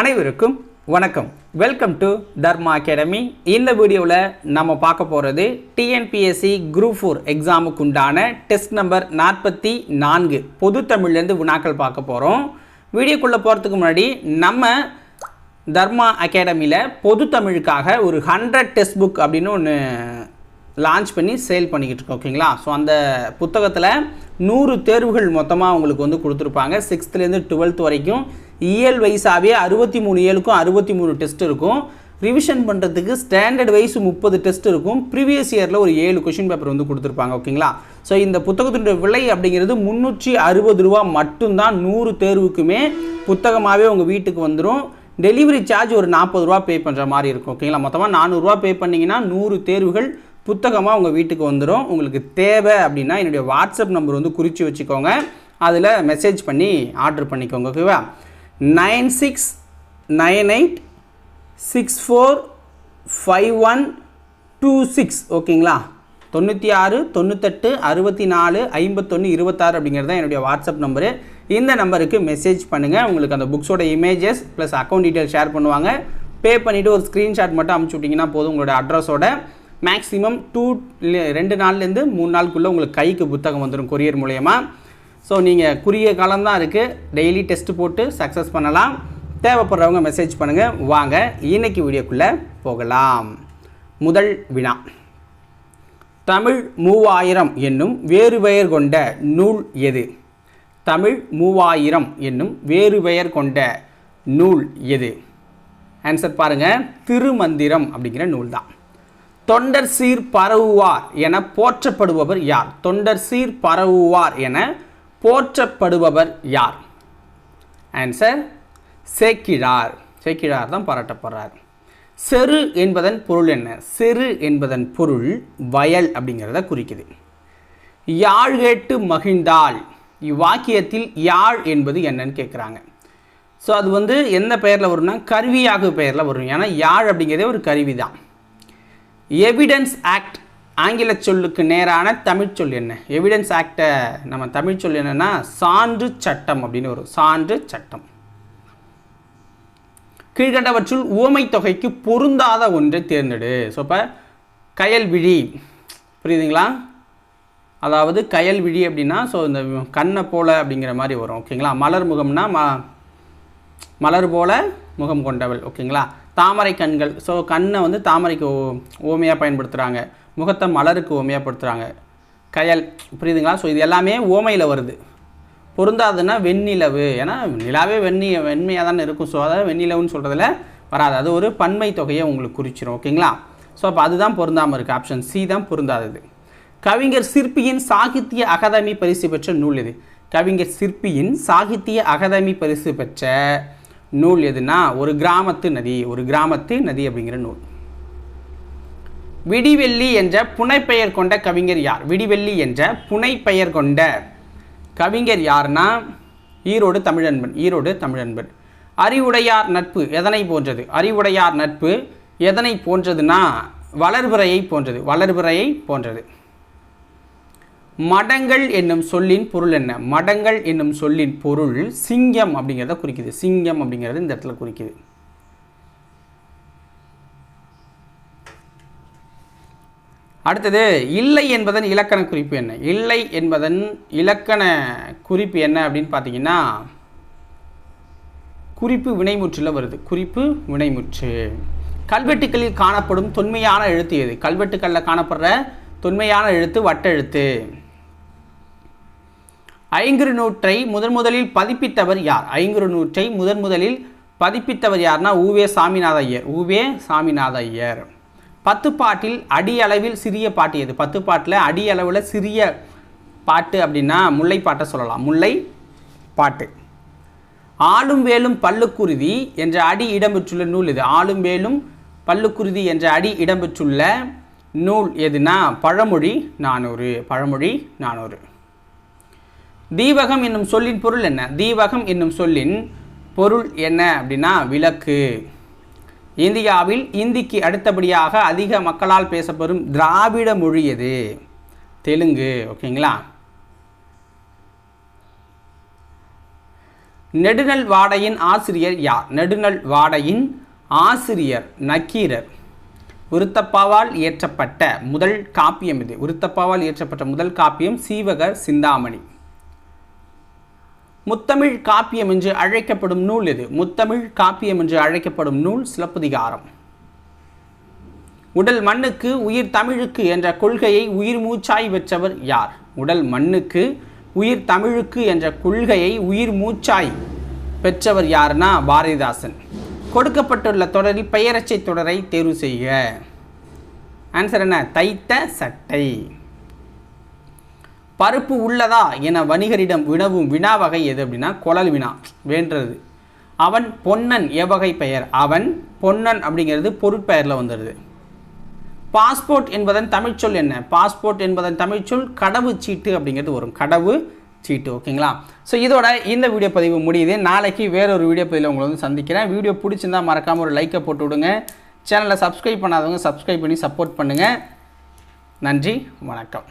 அனைவருக்கும் வணக்கம். Welcome to Dharma academy இந்த வீடியோவில் நம்ம பார்க்க போகிறது டிஎன்பிஎஸ்சி குரூப் ஃபோர் எக்ஸாமுக்கு உண்டான டெஸ்ட் நம்பர் நாற்பத்தி நான்கு. பொது தமிழ்லேருந்து வினாக்கள் பார்க்க போகிறோம் வீடியோக்குள்ளே போகிறதுக்கு முன்னாடி நம்ம தர்மா அகாடமியில் பொது தமிழுக்காக ஒரு ஹண்ட்ரட் டெஸ்ட் புக் அப்படின்னு ஒன்று லான்ச் பண்ணி சேல் பண்ணிக்கிட்டு இருக்கோம் ஓகேங்களா? ஸோ அந்த புத்தகத்தில் நூறு தேர்வுகள் மொத்தமாக உங்களுக்கு வந்து கொடுத்துருப்பாங்க. சிக்ஸ்த்துலேருந்து டுவெல்த் வரைக்கும் இயல் வைஸாகவே அறுபத்தி மூணு இயலுக்கும் அறுபத்தி மூணு டெஸ்ட் இருக்கும். ரிவிஷன் பண்ணுறதுக்கு ஸ்டாண்டர்ட் வைஸ் முப்பது டெஸ்ட் இருக்கும். ப்ரீவியஸ் இயரில் ஒரு ஏழு கொஷின் பேப்பர் வந்து கொடுத்துருப்பாங்க ஓகேங்களா ஸோ இந்த புத்தகத்தினுடைய விலை அப்படிங்கிறது முந்நூற்றி அறுபது ரூபா மட்டும்தான் நூறு தேர்வுக்குமே புத்தகமாகவே உங்கள் வீட்டுக்கு வந்துடும் டெலிவரி சார்ஜ் ஒரு நாற்பது ரூபா பே பண்ணுற மாதிரி இருக்கும் ஓகேங்களா மொத்தமாக நானூறுரூவா பே பண்ணிங்கன்னா நூறு தேர்வுகள் புத்தகமாக உங்கள் வீட்டுக்கு வந்துடும் உங்களுக்கு தேவை அப்படின்னா என்னுடைய வாட்ஸ்அப் நம்பர் வந்து குறித்து வச்சுக்கோங்க. அதில் மெசேஜ் பண்ணி ஆர்டர் பண்ணிக்கோங்க ஓகேவா nine six nine eight six four five one two six ஓகேங்களா? தொண்ணூற்றி ஆறு தொண்ணூத்தெட்டு அறுபத்தி நாலு ஐம்பத்தொன்று இருபத்தாறு அப்படிங்கிறது தான் என்னுடைய வாட்ஸ்அப் நம்பரு. இந்த நம்பருக்கு மெசேஜ் பண்ணுங்கள் உங்களுக்கு அந்த புக்ஸோட images plus account detail share பண்ணுவாங்க. பே பண்ணிவிட்டு ஒரு ஸ்க்ரீன்ஷாட் மட்டும் அமுச்சு விட்டிங்கன்னா போதும் உங்களோட அட்ரஸோட மேக்ஸிமம் டூ ரெண்டு நாள்லேருந்து மூணு நாளுக்குள்ளே உங்களுக்கு கைக்கு புத்தகம் வந்துடும் கொரியர் மூலயமா. ஸோ நீங்கள் குறுகிய காலம்தான் இருக்குது டெய்லி டெஸ்ட் போட்டு சக்ஸஸ் பண்ணலாம். தேவைப்படுறவங்க மெசேஜ் பண்ணுங்கள் வாங்க. இன்னைக்கு வீடியோக்குள்ளே போகலாம். முதல் வினா. தமிழ் மூவாயிரம் என்னும் வேறு பெயர் கொண்ட நூல் எது? தமிழ் மூவாயிரம் என்னும் வேறு பெயர் கொண்ட நூல் எது? ஆன்சர் பாருங்கள் திருமந்திரம் அப்படிங்கிற நூல் தான். தொண்டர் சீர் பரவுவார் என போற்றப்படுபவர் யார்? தொண்டர் சீர் பரவுவார் என போற்றப்படுபவர் யார்? ஆன்சர் சேக்கிழார் சேக்கிழார் தான் பாராட்டப்படுறார். செரு என்பதன் பொருள் என்ன? செரு என்பதன் பொருள் வயல் அப்படிங்கிறத குறிக்குது. யாழ் கேட்டு மகிழ்ந்தால் இவ்வாக்கியத்தில் யாழ் என்பது என்னன்னு கேட்குறாங்க ஸோ அது வந்து எந்த பெயரில் வரும்னா கருவியாக பெயரில் வரும். ஏன்னா யாழ் அப்படிங்கிறதே ஒரு கருவி தான் எவிடன்ஸ் ஆக்ட் ஆங்கில சொல்லுக்கு நேரான தமிழ் சொல் என்ன? எவிடன்ஸ் ஆக்டை நம்ம தமிழ் சொல் என்னன்னா சான்று சட்டம் அப்படின்னு வரும். சான்று சட்டம். கீழ்கண்டவற்றுள் ஓமை தொகைக்கு பொருந்தாத ஒன்றை தேர்ந்தெடு. ஸோ இப்போ கயல் விழி புரியுதுங்களா? அதாவது கயல் விழி அப்படின்னா ஸோ இந்த கண்ணை போல அப்படிங்கிற மாதிரி வரும் ஓகேங்களா? மலர் முகம்னா ம மலர் போல முகம் கொண்டவள் ஓகேங்களா? தாமரை கண்கள். ஸோ கண்ணை வந்து தாமரைக்கு ஓ ஓமையாக பயன்படுத்துகிறாங்க முகத்தை மலருக்கு ஓமையாகப்படுத்துகிறாங்க கயல் புரியுதுங்களா? ஸோ இது எல்லாமே ஓமையில் வருது. பொருந்தாதுன்னா வெண்ணிலவு. ஏன்னா நிலாவே வெண்ணி வெண்மையாக தானே இருக்கும். ஸோ அதாவது வெண்ணிலவுன்னு சொல்கிறதுல வராது. அது ஒரு பன்மை தொகையை உங்களுக்கு குறிச்சிடும் ஓகேங்களா? ஸோ அப்போ அதுதான் பொருந்தாமல் இருக்குது ஆப்ஷன் சி தான் பொருந்தாதது. கவிஞர் சிற்பியின் சாகித்ய அகாதமி பரிசு பெற்ற நூல் எது? கவிஞர் சிற்பியின் சாகித்ய அகாதமி பரிசு பெற்ற நூல் எதுனா ஒரு கிராமத்து நதி ஒரு கிராமத்து நதி அப்படிங்கிற நூல். விடிவெள்ளி என்ற புனைப்பெயர் கொண்ட கவிஞர் யார்? விடிவெள்ளி என்ற புனைப்பெயர் கொண்ட கவிஞர் யார்னா? ஈரோடு தமிழன்பன் ஈரோடு தமிழன்பன். அறிவுடையார் நட்பு எதனை போன்றது? அறிவுடையார் நட்பு எதனை போன்றதுன்னா வளர்பிறையை போன்றது வளர்பிறையை போன்றது. மடங்கள் என்னும் சொல்லின் பொருள் என்ன? மடங்கள் என்னும் சொல்லின் பொருள் சிங்கம் அப்படிங்கிறத குறிக்குது. சிங்கம் அப்படிங்கிறது இந்த இடத்துல குறிக்குது. அடுத்தது இல்லை என்பதன் இலக்கண குறிப்பு என்ன? இல்லை என்பதன் இலக்கண குறிப்பு என்ன அப்படின்னு பார்த்தீங்கன்னா குறிப்பு வினைமுற்றில் வருது. குறிப்பு வினைமுற்று. கல்வெட்டுக்களில் காணப்படும் தொன்மையான எழுத்து எது? கல்வெட்டுக்களில் காணப்படுற தொன்மையான எழுத்து வட்டெழுத்து ஐங்குறு நூற்றை முதன் முதலில் பதிப்பித்தவர் யார்? ஐங்குறு நூற்றை முதன் முதலில் பதிப்பித்தவர் யார்னா ஊவே சாமிநாத ஐயர். ஊவே சாமிநாத ஐயர். பத்து பாட்டில் அடி அளவில் சிறிய பாட்டு எது? பத்து பாட்டில் அடியளவில் சிறிய பாட்டு அப்படின்னா முல்லை பாட்டை சொல்லலாம். முல்லை பாட்டு. ஆளும் வேலும் பல்லுக்குருதி என்ற அடி இடம்பெற்றுள்ள நூல் இது ஆளும் வேலும் பல்லுக்குருதி என்ற அடி இடம்பெற்றுள்ள நூல் எதுனா? பழமொழி நானூறு. பழமொழி நானூறு. தீபகம் என்னும் சொல்லின் பொருள் என்ன? தீபகம் என்னும் சொல்லின் பொருள் என்ன அப்படின்னா விளக்கு. இந்தியாவில் இந்திக்கு அடுத்தபடியாக அதிக மக்களால் பேசப்படும் திராவிட மொழி எது? தெலுங்கு ஓகேங்களா? நெடுநல் வாடையின் ஆசிரியர் யார்? நெடுநல் வாடையின் ஆசிரியர் நக்கீரர். உருத்தப்பாவால் இயற்றப்பட்ட முதல் காப்பியம் இது. உருத்தப்பாவால் இயற்றப்பட்ட முதல் காப்பியம் சீவகர் சிந்தாமணி. முத்தமிழ் காப்பியம் என்று அழைக்கப்படும் நூல் எது? முத்தமிழ் காப்பியம் என்று அழைக்கப்படும் நூல் சிலப்பதிகாரம். உடல் மண்ணுக்கு உயிர் தமிழுக்கு என்ற கொள்கையை உயிர் மூச்சாய் பெற்றவர் யார்? உடல் மண்ணுக்கு உயிர் தமிழுக்கு என்ற கொள்கையை உயிர் மூச்சாய் பெற்றவர் யாருன்னா பாரதிதாசன். கொடுக்கப்பட்டுள்ள தொடரில் பெயரச்சை தொடரை தேர்வு செய்க. ஆன்சர் என்ன? தைத்த சட்டை. பருப்பு உள்ளதா என வணிகரிடம் வினவும் வினா வகை எது அப்படின்னா குழல் வினா வேண்டது அவன் பொன்னன் எவ்வகை பெயர். அவன் பொன்னன் அப்படிங்கிறது பொருட்பெயரில் வந்துடுது பாஸ்போர்ட் என்பதன் தமிழ்ச்சொல் என்ன? பாஸ்போர்ட் என்பதன் தமிழ்ச்சொல் கடவு சீட்டு அப்படிங்கிறது வரும். கடவு சீட்டு ஓகேங்களா? ஸோ இதோட இந்த வீடியோ பதிவு முடியுது. நாளைக்கு வேறொரு வீடியோ பதிவில் உங்களை வந்து சந்திக்கிறேன். வீடியோ பிடிச்சிருந்தா மறக்காமல் ஒரு லைக்கை போட்டு விடுங்க. சேனலை சப்ஸ்கிரைப் பண்ணாதவங்க சப்ஸ்கிரைப் பண்ணி சப்போர்ட் பண்ணுங்கள் நன்றி வணக்கம்.